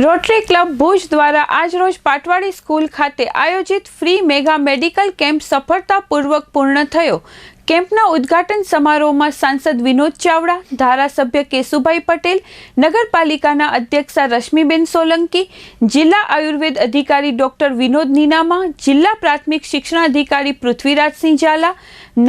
Rotary club Bhuj દ્વારા આજરોજ Patwadi school ખાતે આયોજિત ફ્રી મેગા મેડિકલ કેમ્પ સફળતાપૂર્વક પૂર્ણ થયો. કેમ્પના ઉદ્ઘાટન સમારોહમાં સાંસદ વિનોદ ચાવડા, ધારાસભ્ય કેશુભાઈ પટેલ, નગરપાલિકાના અધ્યક્ષા રશ્મિબેન સોલંકી, જિલ્લા આયુર્વેદ અધિકારી ડોક્ટર વિનોદ નીનામા, જિલ્લા પ્રાથમિક શિક્ષણાધિકારી પૃથ્વીરાજસિંહ ઝાલા,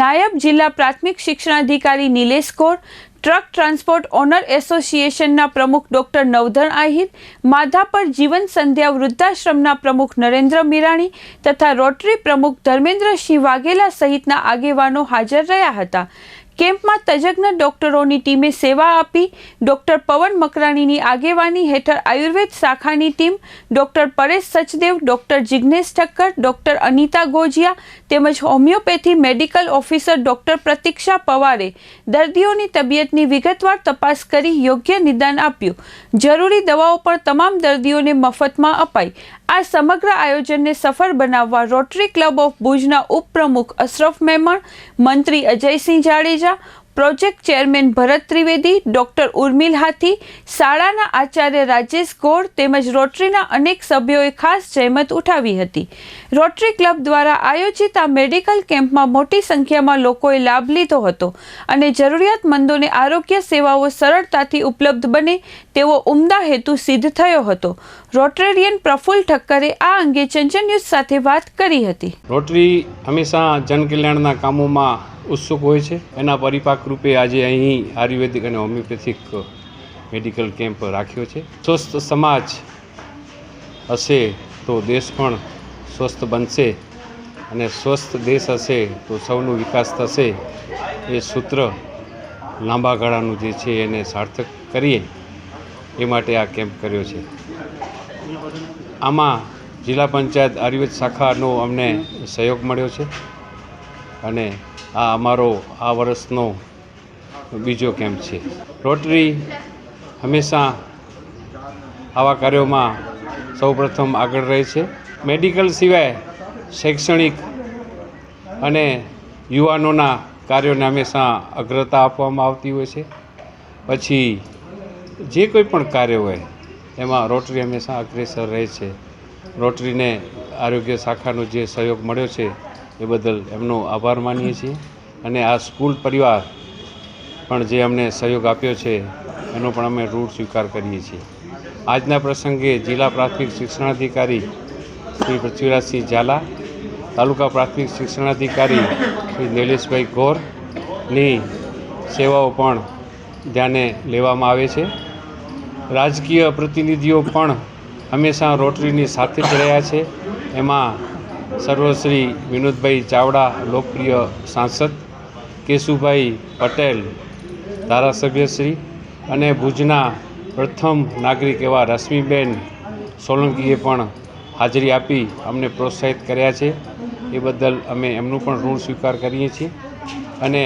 નાયબ જિલ્લા પ્રાથમિક શિક્ષણાધિકારી Nilesh Kaur truck transport owner એસોસિએશનના પ્રમુખ ડોક્ટર નવધણ આહિર, માધાપર જીવન સંધ્યા વૃદ્ધાશ્રમના પ્રમુખ નરેન્દ્ર મીરાણી તથા રોટરી પ્રમુખ ધર્મેન્દ્રસિંહ વાઘેલા સહિતના આગેવાનો હાજર રહ્યા હતા. કેમ્પમાં તજજ્ઞ ડોક્ટરોની ટીમે સેવા આપી. ડોક્ટર પવન મકરાણીની આગેવાની હેઠળ આયુર્વેદ શાખાની team, doctor Paresh Sachdev, doctor Jignesh Thakkar, doctor Anita Gojiya તેમજ homeopathy medical officer doctor Pratiksha પવારે દર્દીઓની તબિયતની વિગતવાર તપાસ કરી યોગ્ય નિદાન આપ્યું. જરૂરી દવાઓ પણ તમામ દર્દીઓને મફતમાં અપાઈ. આ સમગ્ર આયોજનને સફળ બનાવવા રોટરી ક્લબ ઓફ ભુજના ઉપપ્રમુખ અશરફ મેમણ, મંત્રી Ajaysinh Jadeja project chairman Bharat Trivedi, doctor Urmil Hathi, શાળાના આચાર્ય રાજેશ ગોળ તેમજ રોટરીના અનેક સભ્યોએ ખાસ જહેમત ઉઠાવી હતી. રોટરી ક્લબ દ્વારા આયોજિત આ મેડિકલ કેમ્પમાં મોટી સંખ્યામાં લોકોએ લાભ લીધો હતો અને જરૂરિયાતમંદોને આરોગ્ય સેવાઓ સરળતાથી ઉપલબ્ધ બને તેવો ઉમદા હેતુ સિદ્ધ થયો હતો. રોટરેરિયન પ્રફુલ્લ ઠક્કરે આ અંગે ચંચન સાથે વાત કરી હતી. રોટરી હંમેશા જનકલ્યાણના કામોમાં ઉત્સુક હોય છે. એના પરિપાક રૂપે આજે અહીં આયુર્વેદિક અને હોમિયોપેથિક મેડિકલ કેમ્પ રાખ્યો છે. સ્વસ્થ સમાજ હશે તો દેશ પણ સ્વસ્થ બનશે અને સ્વસ્થ દેશ હશે તો સૌનો વિકાસ થશે. એ સૂત્ર લાંબા ગાળાનું જે છે એને સાર્થક કરીએ. એ માટે આ કેમ્પ કર્યો છે. આમાં જિલ્લા પંચાયત આયુર્વેદ શાખાનો અમને સહયોગ મળ્યો છે. અને આ અમારો આ વર્ષનો બીજો કેમ્પ છે. રોટરી હંમેશા આવા કાર્યોમાં સૌપ્રથમ આગળ રહે છે. મેડિકલ સિવાય શૈક્ષણિક અને યુવાનોના કાર્યોને હંમેશા અગ્રતા આપવામાં આવતી હોય છે. પછી જે કોઈ પણ કાર્ય હોય, એમાં રોટરી હંમેશા અગ્રેસર રહે છે. રોટરીને આરોગ્ય શાખાનો જે સહયોગ મળ્યો છે એ બદલ એમનો આભાર માનીએ છીએ. અને આ સ્કૂલ પરિવાર પણ જે અમને સહયોગ આપ્યો છે, એનો પણ અમે ઋણ સ્વીકાર કરીએ છીએ. આજના પ્રસંગે જિલ્લા પ્રાથમિક શિક્ષણાધિકારી શ્રી પૃથ્વીરાજસિંહ ઝાલા, તાલુકા પ્રાથમિક શિક્ષણાધિકારી શ્રી નિલેશભાઈ ગોરની સેવાઓ પણ ધ્યાને લેવામાં આવે છે. રાજકીય પ્રતિનિધિઓ પણ હંમેશા રોટરીની સાથે જ રહ્યા છે. એમાં સર્વશ્રી વિનોદભાઈ ચાવડા, લોકપ્રિય સાંસદ કેશુભાઈ પટેલ, ધારાસભ્યશ્રી અને ભુજના પ્રથમ નાગરિક એવા રશ્મિબેન સોલંકીએ પણ હાજરી આપી અમને પ્રોત્સાહિત કર્યા છે. એ બદલ અમે એમનું પણ ઋણ સ્વીકાર કરીએ છીએ અને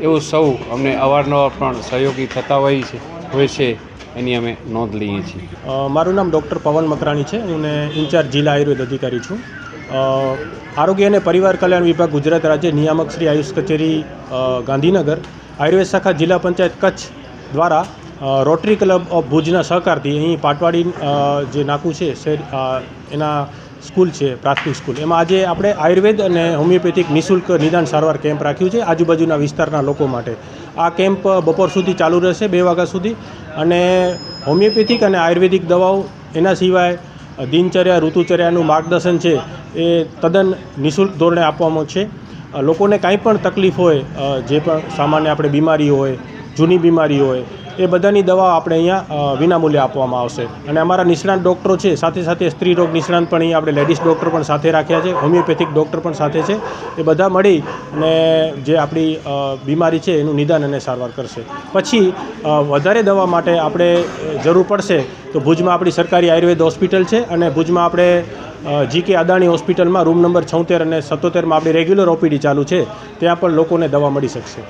એવું સૌ અમને અવારનવાર પણ સહયોગી થતા હોય છે હોય છે એની અમે નોંધ લઈએ છીએ. મારું નામ ડૉક્ટર પવન મકરાણી છે. હું ઇન્ચાર્જ જિલ્લા આયુર્વેદ અધિકારી છું. આરોગ્ય અને પરિવાર કલ્યાણ વિભાગ ગુજરાત રાજ્ય નિયામક શ્રી આયુષ કચેરી ગાંધીનગર, આયુર્વેદ શાખા જિલ્લા પંચાયત કચ્છ દ્વારા રોટરી ક્લબ ઓફ ભુજના સહકારથી અહીં પાટવાડી જે નાકું છે એના સ્કૂલ છે, પ્રાથમિક સ્કૂલ. એમાં આજે આપણે આયુર્વેદ અને હોમિયોપેથિક નિઃશુલ્ક નિદાન સારવાર કેમ્પ રાખ્યું છે આજુબાજુના વિસ્તારના લોકો માટે. આ કેમ્પ બપોર સુધી ચાલુ રહેશે બે વાગ્યા સુધી અને હોમિયોપેથિક અને આયુર્વેદિક દવાઓ એના સિવાય દિનચર્યા, ઋતુચર્યાનું માર્ગદર્શન છે એ તદ્દન નિઃશુલ્ક ધોરણે આપવામાં છે. લોકોને કાંઈ પણ તકલીફ હોય જે પણ સામાન્ય આપણે બીમારી હોય, જૂની બીમારી હોય એ બધાની દવા આપણે અહીંયા વિનામૂલ્યે આપવામાં આવશે. અને અમારા નિષ્ણાત ડૉક્ટરો છે, સાથે સાથે સ્ત્રી રોગ નિષ્ણાંત પણ અહીંયા આપણે લેડીઝ ડૉક્ટર પણ સાથે રાખ્યા છે, હોમિયોપેથિક ડૉક્ટર પણ સાથે છે. એ બધા મળી અને જે આપણી બીમારી છે એનું નિદાન અને સારવાર કરશે. પછી વધારે દવા માટે આપણે જરૂર પડશે તો ભુજમાં આપણી સરકારી આયુર્વેદ હોસ્પિટલ છે અને ભુજમાં આપણે જી કે અદાણી હોસ્પિટલમાં રૂમ નંબર છોતેર અને સત્તોતેરમાં આપણી રેગ્યુલર ઓપીડી ચાલુ છે, ત્યાં પણ લોકોને દવા મળી શકશે.